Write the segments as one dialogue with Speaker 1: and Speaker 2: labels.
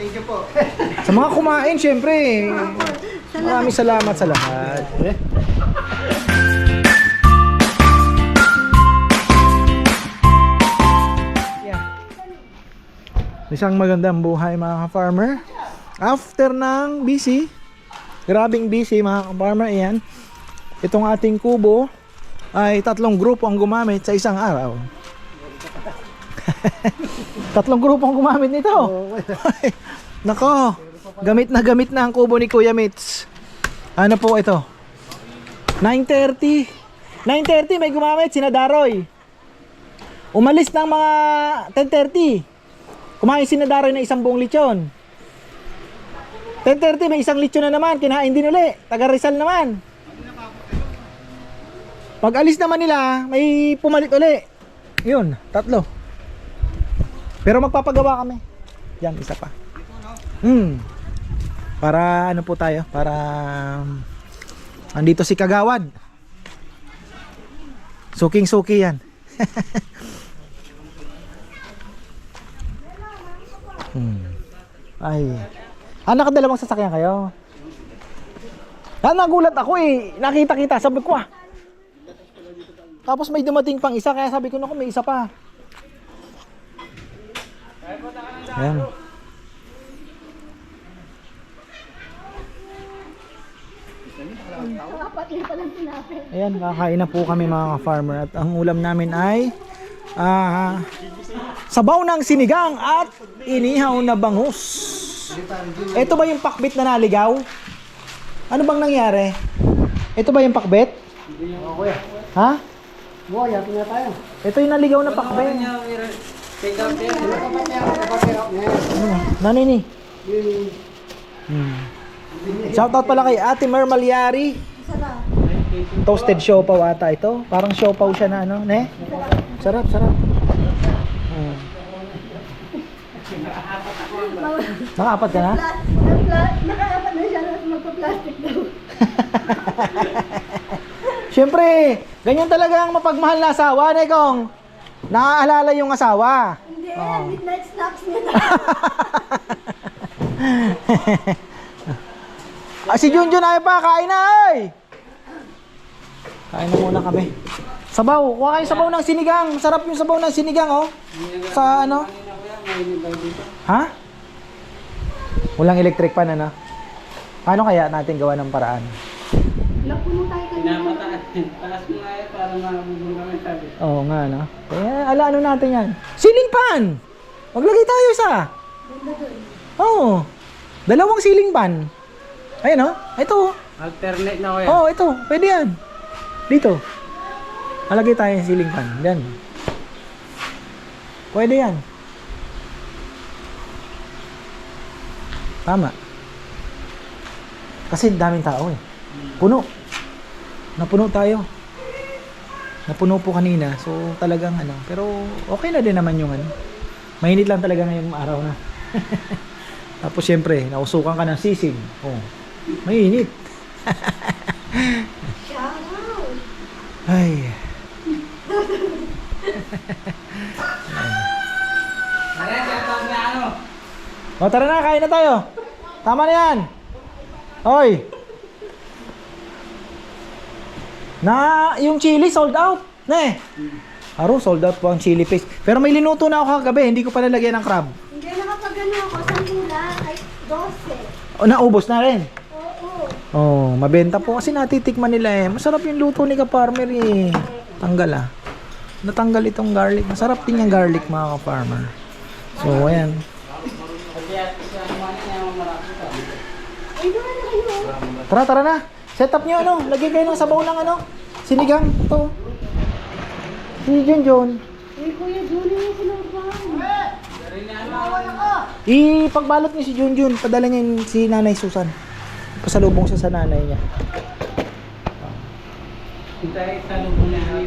Speaker 1: Thank you po.
Speaker 2: Sa mga kumain, syempre. Maraming salamat sa lahat. Yeah. Isang magandang buhay mga ka-farmer. After ng busy, grabing busy mga ka-farmer, ayan. Itong ating kubo ay tatlong grupo ang gumamit sa isang araw. tatlong grupo ang gumamit nito. Nako, gamit na gamit na ang kubo ni Kuya Mitz. Ano po ito? 9.30. 9.30 may gumamit, sina Daroy. Umalis ng mga 10.30. Kumain sina Daroy na isang buong lechon. 10.30 may isang lechon na naman, kinain din uli. Taga Rizal naman. Pag alis naman nila, may pumalit uli. Yun, tatlo. Pero magpapagawa kami. Yan, isa pa. Hmm. Para ano po tayo? Para um, andito si Kagawad. Suking-suki yan. hmm. Ay. Ah, nakadalawang sasakyan kayo? Ah, nagulat ako eh. Nakita-kita. Sabi ko ah. Tapos may dumating pang isa. Kaya sabi ko naku, may isa pa. Ayan. Ayan, kakain na po kami mga farmer at ang ulam namin ay ah, sabaw ng sinigang at inihaw na bangus. Ito ba yung pakbit na naligaw? Ano bang nangyari? Ito ba yung pakbit? Ha?
Speaker 1: Buhay, yakin na tayo.
Speaker 2: Ito yung naligaw na pakbit. Ano? Nanay ni. Hmm. Shoutout pala kay Ate Mer Malyari. Toasted siopaw ata ito. Parang siopaw siya na ano, ne? Sarap, sarap. Hmm. Nakaapat ka na?
Speaker 3: Nakakapat na siya na magpa-plastic daw.
Speaker 2: Siyempre, ganyan talaga ang mapagmahal na asawa, ne kong. Naaalala yung asawa.
Speaker 3: Hindi, midnight snacks niya daw.
Speaker 2: Ah, si Junjun ay pa, kain na ay! Kain na muna kami. Sabaw, kuha kayo sabaw ng sinigang. Masarap yung sabaw ng sinigang, oh. Sa ano? Ha? Walang electric pan, ano? Paano kaya natin gawa ng paraan?
Speaker 1: Pinapataas. Taas mo nga yan para mabubong kami sabi.
Speaker 2: Oo nga, no? Kaya, ala, ano natin yan? Ceiling pan! Maglagay tayo isa. Oo. Dalawang ceiling pan. Ayun, oh. Ito, oh.
Speaker 1: Alternate na ko yan.
Speaker 2: Oo, oh, ito. Pwede yan. Dito. Malagay tayo yung ceiling fan. Yan. Pwede yan. Tama. Kasi daming tao eh. Puno. Napuno tayo. Napuno po kanina. So talagang ano. Pero okay na din naman yung ano. Mainit lang talaga ngayong araw na. Tapos syempre, nausukan ka ng sisig. Oh. Mainit. Ay. O tara na, kain na tayo. Tama na yan. Hoy. Na, yung chili sold out. Ne. Aro, sold out po ang chili paste. Pero may linuto na ako kagabi, hindi ko pa nalagyan ng crab.
Speaker 3: Hindi nakapagano ako. Sampu lang. Ay, 12.
Speaker 2: O, naubos na rin.
Speaker 3: Oo.
Speaker 2: Oh, mabenta po kasi natitikman nila eh. Masarap yung luto ni ka-farmer eh. Tanggal ah. Natanggal itong garlic. Masarap din yung garlic mga ka-farmer. So, ayan. Tara, tara na. Set up nyo ano. Lagyan kayo ng sabaw ng ano. Sinigang. Ito. Si John John.
Speaker 3: Uy, Kuya Julie yung sinurban.
Speaker 2: Ipagbalot niyo si Jun Jun. Padala niya si Nanay Susan. Pasalubong siya sa nanay niya.
Speaker 1: Hintay sa lubong na.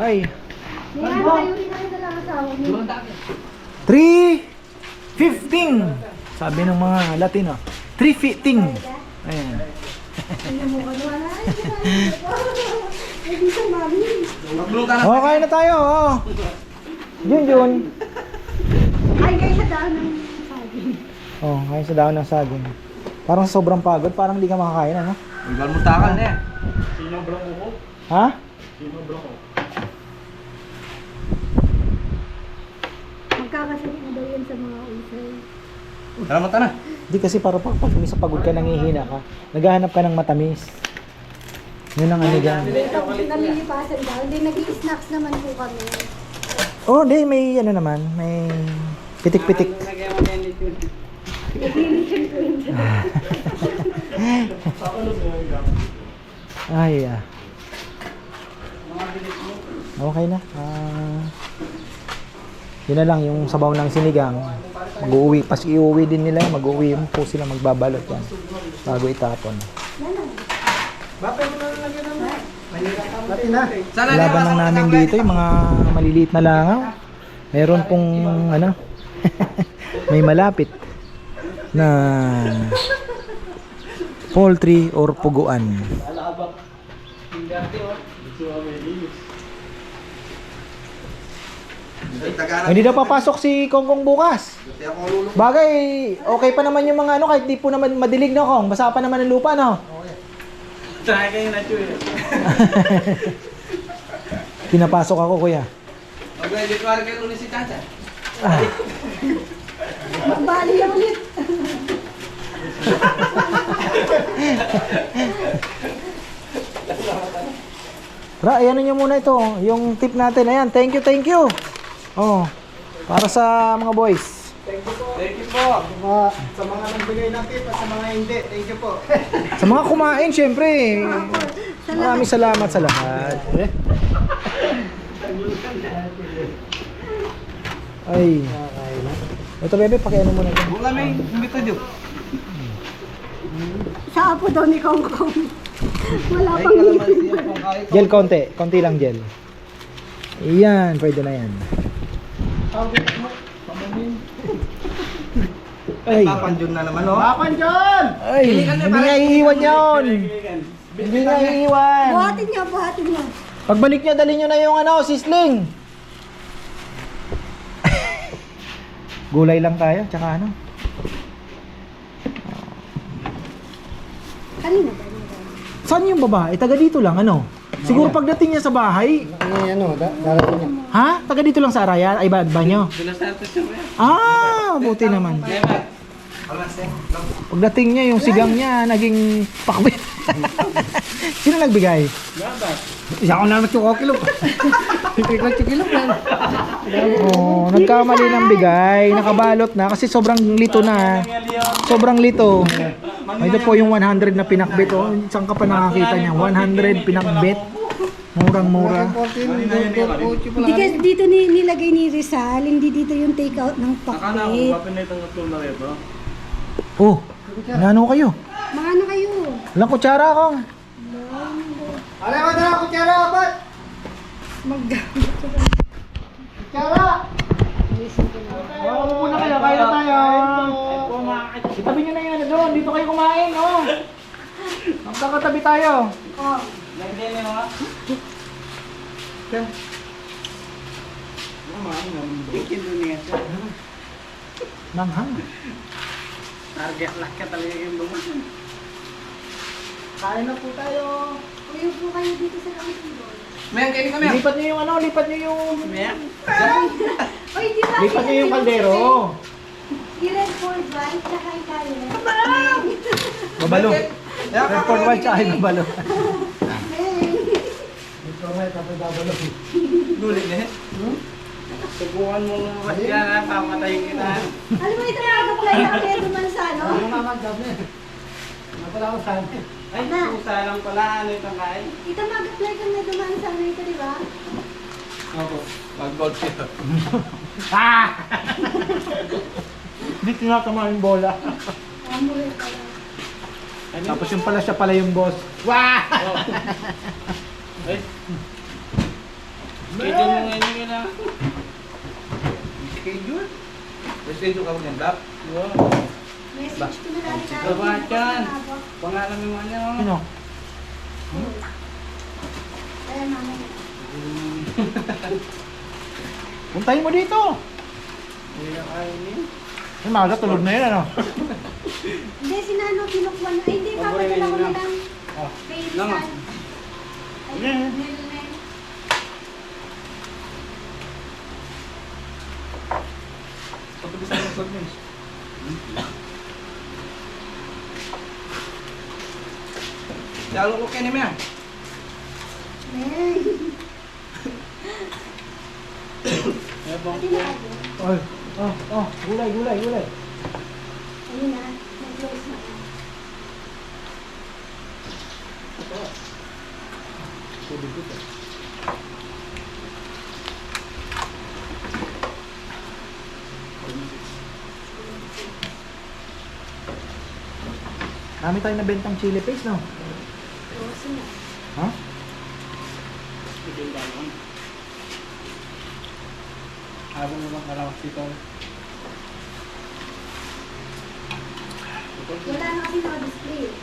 Speaker 2: Ay.
Speaker 3: May ano kayo rin ang dalang asawa niyo.
Speaker 2: 3.15. Sabi ng mga Latino. 3.15. Ayan.
Speaker 3: Ano? Ay, mami.
Speaker 2: Okay na tayo. Oh. Jun Jun.
Speaker 3: Kain kayo sa daan ng saging.
Speaker 2: Oh, kain sa dahon ng saging. Parang sobrang pagod, parang hindi ka makakain, ano?
Speaker 1: Iban mo takal na eh.
Speaker 2: Ha?
Speaker 3: Magkakasakit na daw yan sa mga ulcer.
Speaker 1: Salamat na.
Speaker 2: Hindi kasi para pag, pag sa pagod ka, nangihina ka, naghahanap ka ng matamis. Yun ang ano dyan.
Speaker 3: Tapos nalilipasan daw. Hindi, nag-i-snacks naman po kami.
Speaker 2: Oh, di, may ano naman, may pitik-pitik.
Speaker 3: Yun.
Speaker 2: Ay, ah. Okay na. Ah, yun na lang, yung sabaw ng sinigang. Mag-uwi. Pas iuwi din nila, mag-uwi po sila magbabalot yan. Bago itapon. Laban lang namin dito, yung mga maliliit na langaw. Meron pong, ano, may malapit na poultry or puguan. Hindi daw papasok si Kongkong bukas. Bagay, okay pa naman yung mga ano, kahit di po naman madilig na Kong. Basa pa naman ang lupa, no?
Speaker 1: Try kayo na chuy.
Speaker 2: Pinapasok ako, kuya.
Speaker 1: Okay, dito ka kayo ulit si Tata.
Speaker 3: Magbali na ulit.
Speaker 2: Ra, ayan nyo muna ito. Yung tip natin. Ayan, thank you, thank you. Oh, para sa mga boys.
Speaker 1: Thank you po.
Speaker 4: Sa mga nagbigay ng tip at sa mga hindi, thank you po.
Speaker 2: Sa mga kumain, syempre. Maraming salamat sa lahat. Eh. Ay. Ito, bebe, pakiano muna dyan.
Speaker 1: Wala may bito dito.
Speaker 3: Sa apo daw ni Kong Kong. Wala pang ngipin.
Speaker 2: Gel konti, konti lang gel. Iyan, pwede na yan. Ay,
Speaker 1: Papanjun na naman, oh.
Speaker 4: Papan dyan!
Speaker 2: ay, hindi nga iiwan yun. Hindi nga iiwan.
Speaker 3: Buhatin niya, buhatin niya.
Speaker 2: Pagbalik nyo, dali nyo na yung ano, sisling. Gulay lang tayo, tsaka ano.
Speaker 3: Kanina ba?
Speaker 2: Saan yung babae? Taga dito lang, ano? Siguro pagdating niya sa bahay,
Speaker 4: Ay, ano, da darating niya.
Speaker 2: ha? Taga dito lang sa Araya? Ay, ba, ba nyo?
Speaker 1: Dula sa.
Speaker 2: Ah, buti naman. Pagdating niya, yung sigang niya, naging pakbit. Sino nagbigay?
Speaker 4: Isa ko naman yung kilo. Hindi ko kilo yan.
Speaker 2: Oo, nagkamali ng bigay. Nakabalot na kasi sobrang lito na. Sobrang lito. Ito po yung 100 na pinakbit. Oh. Saan ka pa nakakita niya? 100 pinakbit. Murang-mura.
Speaker 4: 14, 14,
Speaker 3: Hindi kasi dito ni, nilagay ni Rizal, hindi dito yung take out ng pakbit.
Speaker 2: Oh, nano kayo?
Speaker 3: Mga ano kayo?
Speaker 2: Walang kutsara akong.
Speaker 4: Alay ko na, kutsara, apat!
Speaker 3: Maggamit ka ba?
Speaker 4: Kutsara!
Speaker 2: Oo, oh, muna kayo. Kaya tayo. Itabi nyo na yun. Doon, dito kayo kumain. Oh. Magkakatabi tayo.
Speaker 3: Oh,
Speaker 1: Lagyan niyo, ha? Ikin doon niya siya.
Speaker 2: Nanghang.
Speaker 1: Target lang ka talaga yung bumas.
Speaker 2: Kain na po tayo.
Speaker 3: Uyo po kayo dito sa Council
Speaker 1: Mayan, kainin kami.
Speaker 2: Lipat nyo yung ano, lipat nyo yung...
Speaker 1: Mayan.
Speaker 3: Oy, di ba?
Speaker 2: Lipat nyo yung kaldero.
Speaker 3: I-red for white, tsaka ikayo.
Speaker 2: Babalo. Report white tsaka yung babalo.
Speaker 1: Gulit na eh. Subukan mo nga mas yan, ha? Papatayin kita.
Speaker 3: Alam mo, ito mag-apply na kaya dumansalo.
Speaker 4: Napala ko sa amin.
Speaker 1: Ay,
Speaker 3: Na.
Speaker 1: pusa lang pala. Ano itong kain?
Speaker 3: Ito mag-apply ka na dumansalo ito, di ba?
Speaker 1: Opo. Mag-gold siya.
Speaker 2: Hindi tinatama yung bola.
Speaker 3: Pala.
Speaker 2: Tapos yung pala siya pala yung boss.
Speaker 1: Ay. Schedule mo ngayon yun, ha? Schedule? Schedule ka maganda? Wow.
Speaker 3: Message ko na dati tayo.
Speaker 1: Babahan yan. Pangalan mo niya, oh.
Speaker 2: Sino?
Speaker 3: Mama.
Speaker 2: Puntahin mo dito. Yung maga tulog na yun ano.
Speaker 3: Hindi, sinano, kinukwan na. Ay, hindi, papadala ko na
Speaker 1: lang. Oh. Lang, ah.
Speaker 3: Rizal. Ay,
Speaker 2: Hindi.
Speaker 3: Meron na yun.
Speaker 1: Lalo ko kainin mo yan.
Speaker 3: Ay,
Speaker 1: Kaya bang
Speaker 3: pati na ako.
Speaker 2: Oh, oh, oh, gulay, gulay, gulay.
Speaker 3: Ayun na, nag-close na.
Speaker 2: Dami tayong nabentang chili paste, no? Ha?
Speaker 1: Ito yung dalawang. Habang naman kalawas dito.
Speaker 3: Wala na kasi naka-display. eh.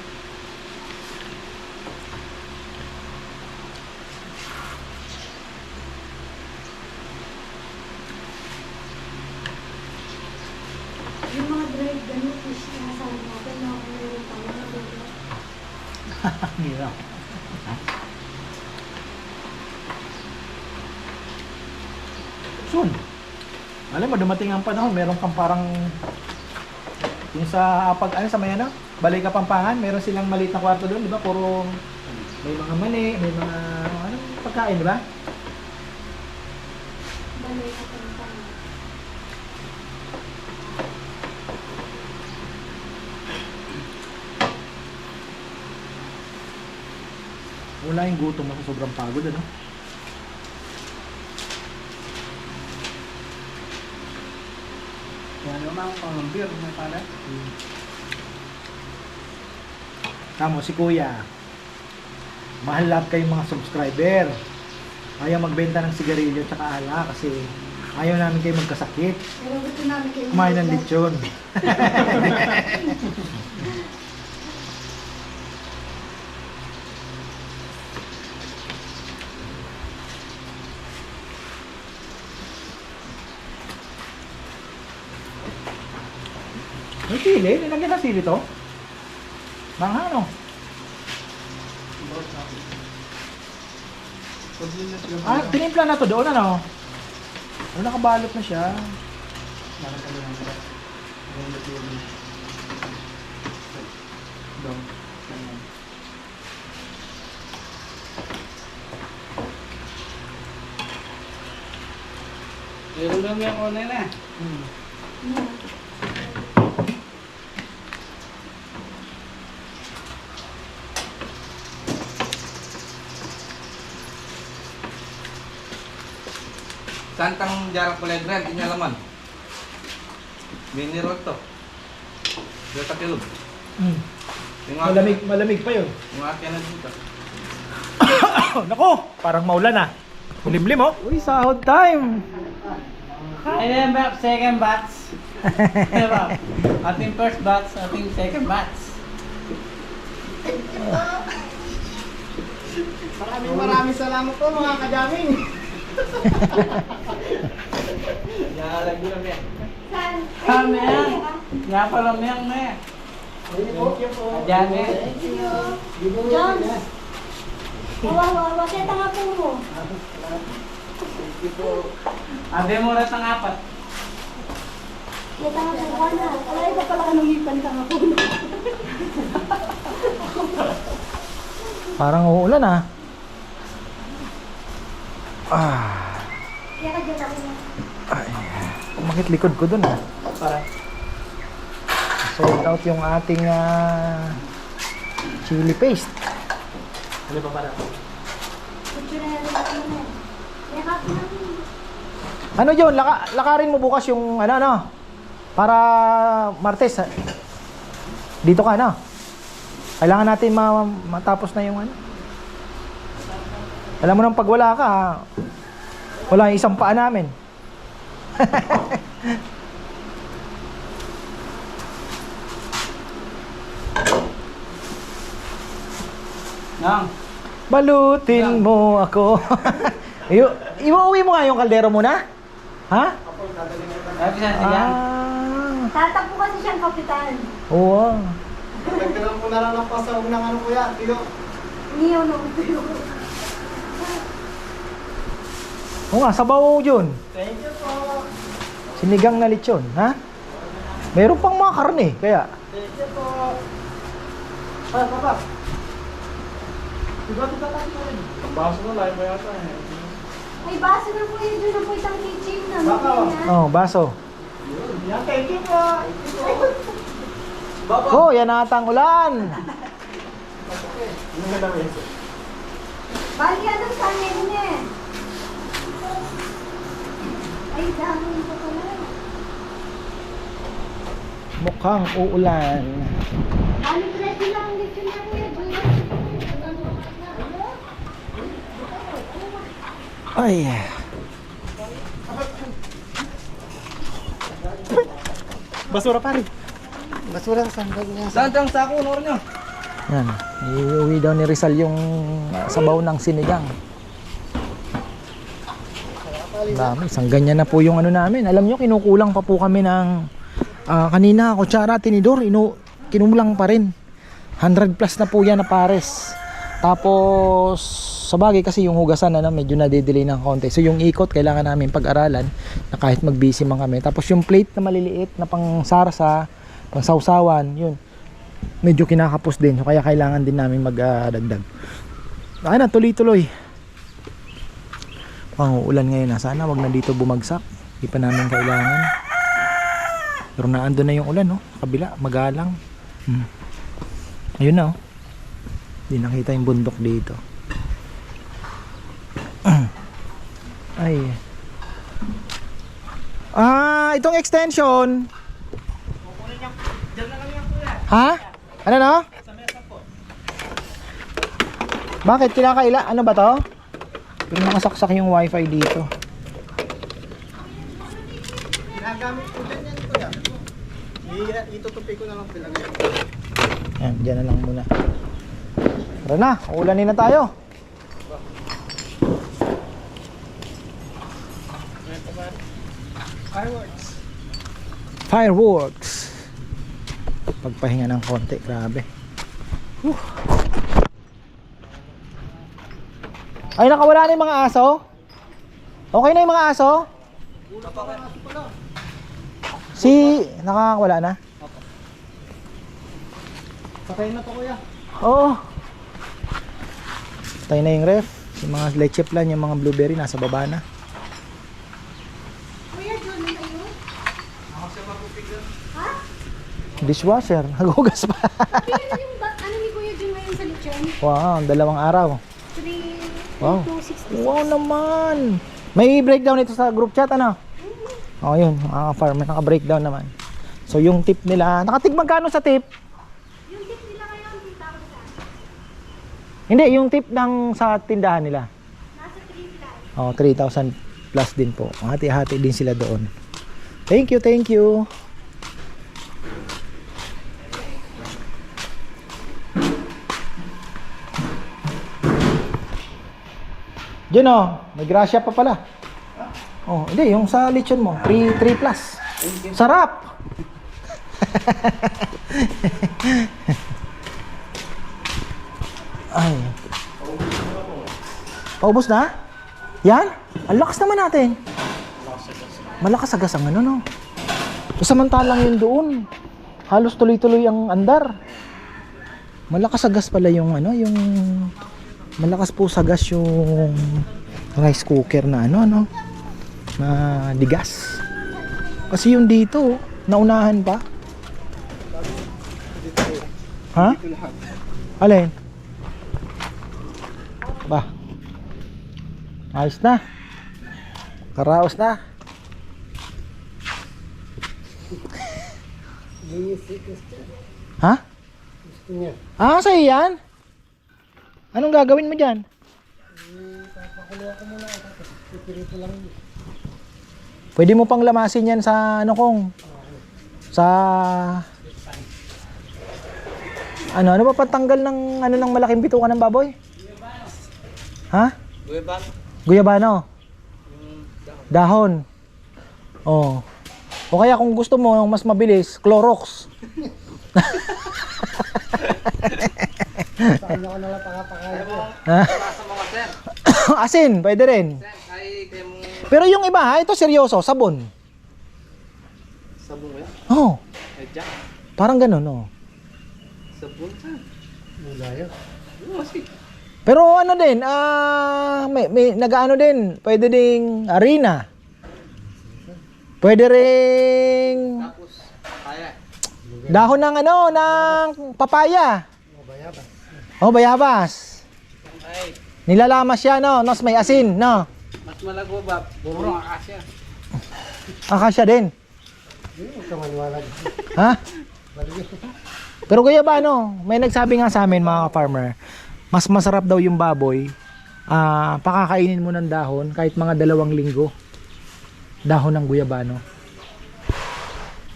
Speaker 3: Yung mga dried ganun, fish na sabi natin, na meron pa na nabigla.
Speaker 2: Hirap. Soon. Alam mo, dumating ang panahon, meron kang parang yung sa pag ano sa may ano, Balay Kapampangan, meron silang maliit na kwarto doon, di ba? Puro may mga mani, may mga ano pagkain, di ba?
Speaker 3: Balay pang
Speaker 2: Wala yung gutom ako, sobrang pagod ano.
Speaker 1: Kaya naman ang pang beer, may pala.
Speaker 2: Tamo si Kuya. Mahal love kayong mga subscriber. Ayaw magbenta ng sigarilyo at ala kasi ayaw namin kayo magkasakit.
Speaker 3: Pero gusto namin kayo.
Speaker 2: Kumain ng lechon. May sili? Nilagyan na sili to? Mga ano? Ah, tinimpla na to doon ano? Ano nakabalot na siya?
Speaker 1: Meron lang yung online na. Santang jarak kulay grand, niya laman. Mini roll to. Dito kilo.
Speaker 2: Mm.
Speaker 1: Yung
Speaker 2: Malamig, malamig pa yun.
Speaker 1: Yung akin na dito.
Speaker 2: Nako, parang maulan na. Kulimlim oh. Uy, sahod time.
Speaker 1: Ayan ba, second batch. diba? Ating first batch, ating second batch.
Speaker 4: Maraming maraming salamat po mga kadaming.
Speaker 1: Yan, lagi lang yan.
Speaker 3: Saan?
Speaker 1: Kami yan. Yan pa lang yan na yan. Ayan eh.
Speaker 3: Jones. Wawa, wawa. Kaya tanga po mo.
Speaker 1: Ate mo rin ang apat.
Speaker 3: Kaya tanga po ka na. Alay ko pala anong ipan po mo.
Speaker 2: Parang uulan ah. Ah, ay. Bakit likod ko dun ah?
Speaker 1: Para.
Speaker 2: Sold out yung ating ah, chili paste.
Speaker 1: Ano pa para?
Speaker 2: Ano yun? Laka, lakarin mo bukas yung ano ano. Para Martes. ah. Dito ka na. Kailangan natin ma- matapos na yung ano. Alam mo nang pag wala ka, ah, wala yung isang paa namin.
Speaker 1: Nang.
Speaker 2: Balutin mo ako. Iu- Iuwi mo nga yung kaldero muna? Ha? Ah,
Speaker 3: Tatakbo kasi siyang kapitan.
Speaker 2: oo.
Speaker 5: Dagdagan ko na lang ng pasawag ng ano kuya, tiyo.
Speaker 3: Niyo nung tuyo.
Speaker 2: Oo nga, sabaw yun.
Speaker 5: Thank you po.
Speaker 2: Sinigang na lechon, ha? Meron pang mga karne, kaya.
Speaker 5: Thank you po. Ah, papa. Diba ito tatay ko rin?
Speaker 1: Baso na live ba yata eh.
Speaker 3: May baso na po yun. Doon na po isang kitchen na.
Speaker 5: Baka, oh.
Speaker 2: Oh, baso.
Speaker 5: Yan, thank you po. Thank you po. Baba.
Speaker 2: Oh, yan ata ang ulan.
Speaker 5: Ano?
Speaker 3: Bali yan ang kanin niya. Ay, dami pa pala.
Speaker 2: Mukhang uulan. Ay.
Speaker 5: Basura pa rin. Basura sa sandal niya.
Speaker 1: Saan ang sako, Nor nyo?
Speaker 2: Yan. Iuwi daw ni Rizal yung ah, sabaw ng sinigang. Dami. Isang ganyan na po yung ano namin. Alam nyo, kinukulang pa po kami ng ah, kanina, kutsara, tinidor. Inu kinulang pa rin. 100 plus na po yan na pares. Tapos, sa bagay kasi yung hugasan na medyo nade-delay ng konti. So yung ikot, kailangan namin pag-aralan na kahit mag-busy man kami. Tapos yung plate na maliliit na pang sarsa, pang sausawan, yun medyo kinakapos din. So, kaya kailangan din namin magdagdag. Ay na, tuloy-tuloy. Pang ulan ngayon na. Sana wag na dito bumagsak. Hindi pa namin kailangan. Pero naando na yung ulan, no? Kabila, magalang. Hmm. Ayun na, oh. Hindi nakita yung bundok dito. Ay. Ah, itong extension. Ha? Ano no? Bakit? Kinakaila? Ano ba to? Pero nakasaksak yung wifi dito.
Speaker 5: Ginagamit ko din yan kuya. Itutupi ko na lang pila ngayon.
Speaker 2: Yan, dyan na lang muna. Tara na, ulanin na tayo.
Speaker 5: Fireworks.
Speaker 2: Fireworks. Pagpahinga ng konti, grabe. Whew. Ay, nakawala na yung mga aso? Okay na yung mga aso? Si, nakakawala na?
Speaker 5: Patay na po kuya.
Speaker 2: Oo. Tayo na yung ref. Yung mga leche plan, yung mga blueberry nasa baba na.
Speaker 3: Kuya, doon na yun.
Speaker 2: Dishwasher, nagugas pa.
Speaker 3: Kailan yung ba- ano ni Kuya Jun ngayon sa lechon?
Speaker 2: wow, dalawang araw.
Speaker 3: 3,
Speaker 2: Wow.
Speaker 3: 260.
Speaker 2: Wow naman. May breakdown ito sa group chat ano? Oh, yun, mga farmer naka-breakdown naman. So yung tip nila, nakatig magkano sa tip?
Speaker 3: Yung tip nila ngayon, kita ko sa
Speaker 2: Hindi, yung tip ng sa tindahan nila.
Speaker 3: Nasa 3 plus.
Speaker 2: Oh, 3,000 plus din po. Hati-hati din sila doon. Thank you, thank you. Diyan oh, may grasya pa pala. Oh, hindi, yung sa lechon mo, 3 3 plus. Sarap. Ay. Paubos na? Yan? Ang lakas naman natin. Malakas agas ang ano, no? Samantalang yun doon. Halos tuloy-tuloy ang andar. Malakas agas pala yung ano, yung... Malakas po sa gas yung rice cooker na ano, ano? Na digas. Kasi yung dito, naunahan pa. Ha? Alin? Ba? Ayos na. Karaos na. Ha? Ah, sa'yo yan? Anong gagawin mo dyan? Pwede mo pang lamasin yan sa ano kong sa ano ano ba patanggal ng ano ng malaking bituka ng baboy? Ha?
Speaker 1: Gueban.
Speaker 2: Guyabano. Dahon. Oh. O kaya kung gusto mo mas mabilis, Clorox.
Speaker 4: Saan ako nalang pakapakain ko.
Speaker 1: Sa mga sir.
Speaker 2: Asin, pwede rin.
Speaker 1: Ay mong
Speaker 2: Pero yung iba, ha, ito seryoso, sabon.
Speaker 1: sabon ba yan?
Speaker 2: Oh,
Speaker 1: Ay, dyan.
Speaker 2: parang ganun, oh.
Speaker 1: Sabon,
Speaker 4: yun.
Speaker 1: Oo, kasi.
Speaker 2: Pero ano din, ah, may, may nag-ano din, pwede ding arena. Pwede ring
Speaker 1: Tapos, kaya.
Speaker 2: dahon ng ano, ng papaya. Oh, bayabas.
Speaker 1: Ay,
Speaker 2: Nilalamas siya, no? Nos may asin, no?
Speaker 1: mas malago ba? Puro akasya.
Speaker 2: Akasya din.
Speaker 4: Huwag ka maniwala.
Speaker 2: Ha? Pero kuya ba, no? May nagsabi nga sa amin, mga farmer, mas masarap daw yung baboy, ah, pakakainin mo ng dahon kahit mga dalawang linggo. Dahon ng guyabano.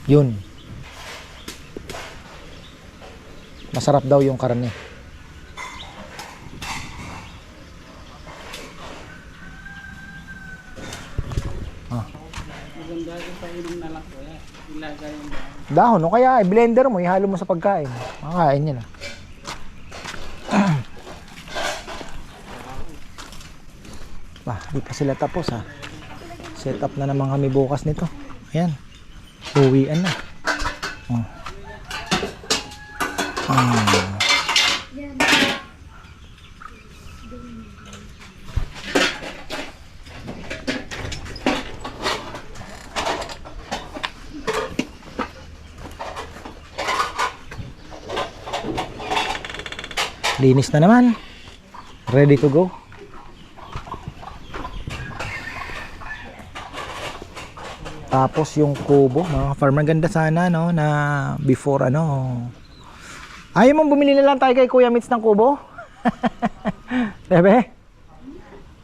Speaker 2: Yun. Masarap daw yung karne.
Speaker 1: Maganda yung painom na lang ko yan. Ilagay yung
Speaker 2: Dahon, o kaya i-blender mo, ihalo mo sa pagkain. Makakain niya na. Ah, di pa sila tapos ha. Set up na naman kami bukas nito. Ayan. Uwian na. Oh. Ah. Linis na naman. Ready to go. Tapos yung kubo, mga farmer ganda sana no na before ano. Ayaw mong bumili na lang tayo kay Kuya Mitz ng kubo? Bebe?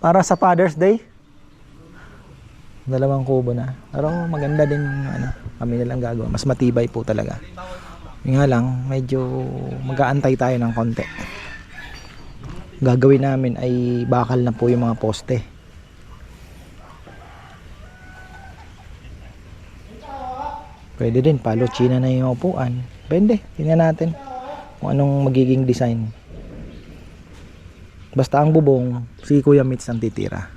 Speaker 2: Para sa Father's Day? Dalawang kubo na. Pero maganda din ano, kami na lang gagawa. Mas matibay po talaga. Yun nga lang, medyo mag-aantay tayo ng konti. Gagawin namin ay bakal na po yung mga poste. Pwede din, palo china na yung upuan. Pwede, tingnan natin kung anong magiging design. Basta ang bubong, si Kuya Mitz ang titira.